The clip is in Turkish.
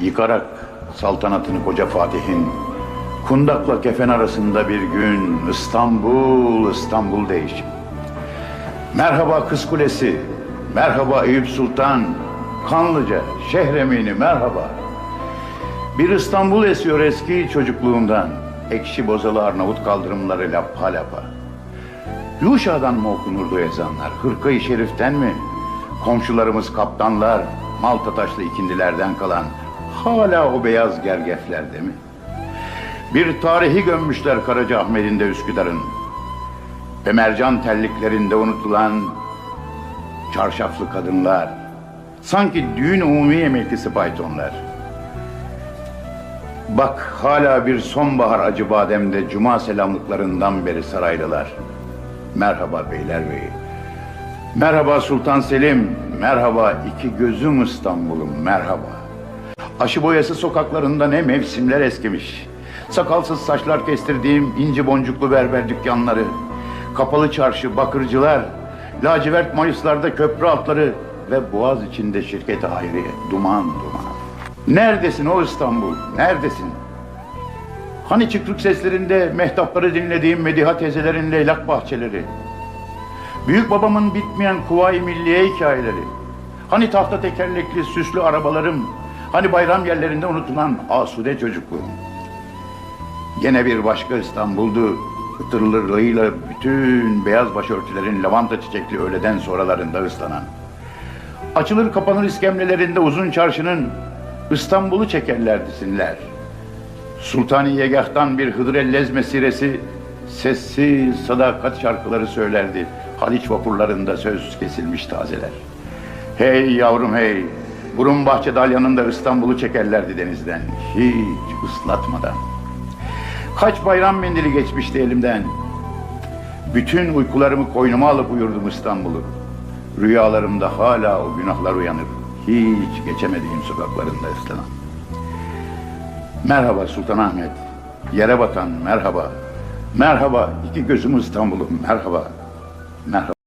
Yıkarak saltanatını koca Fatih'in kundakla kefen arasında bir gün İstanbul, İstanbul değişim. Merhaba Kız Kulesi, merhaba Eyüp Sultan, Kanlıca, Şehremini merhaba. Bir İstanbul esiyor eski çocukluğundan. Ekşi bozalı Arnavut kaldırımları lapa lapa. Yuşa'dan mı okunurdu ezanlar? Hırkayı Şerif'ten mi? Komşularımız kaptanlar, Malta taşlı ikindilerden kalan hala o beyaz gergeflerde mi? Bir tarihi gömmüşler Karacaahmet'in de Üsküdar'ın. Ve mercan telliklerinde unutulan çarşaflı kadınlar. Sanki düğün umumi emeklisi paytonlar. Bak hala bir sonbahar acı bademde cuma selamlıklarından beri saraylılar. Merhaba Beylerbeyi. Merhaba Sultan Selim. Merhaba iki gözüm İstanbul'um. Merhaba. Aşı boyası sokaklarında ne mevsimler eskimiş. Sakalsız saçlar kestirdiğim inci boncuklu berber dükkanları. Kapalı çarşı, bakırcılar. Lacivert Mayıslarda köprü altları ve boğaz içinde şirket hayriye. Duman duman. Neredesin o İstanbul? Neredesin? Hani çıkrık seslerinde mehtapları dinlediğim Mediha teyzelerin leylak bahçeleri? Büyük babamın bitmeyen Kuvayi Milliye hikayeleri? Hani tahta tekerlekli süslü arabalarım? Hani bayram yerlerinde unutulan asude çocukluğum? Gene bir başka İstanbul'du. Itırlılığıyla bütün beyaz başörtülerin lavanta çiçekli öğleden sonralarında ıslanan. Açılır kapanır iskemlelerinde uzun çarşının İstanbul'u çekerlerdi sinler. Sultaniyegah'tan bir Hıdrellez mesiresi sessiz sadakat şarkıları söylerdi. Haliç vapurlarında söz kesilmiş tazeler. Hey yavrum hey, burun bahçe dalyanında İstanbul'u çekerlerdi denizden. Hiç ıslatmadan. Kaç bayram mendili geçmişti elimden. Bütün uykularımı koynuma alıp uyurdum İstanbul'u. Rüyalarımda hala o günahlar uyanır. Hiç geçemediğim sokaklarında ıslanan. Merhaba Sultanahmet. Yere batan merhaba. Merhaba iki gözüm İstanbul'um merhaba. Merhaba.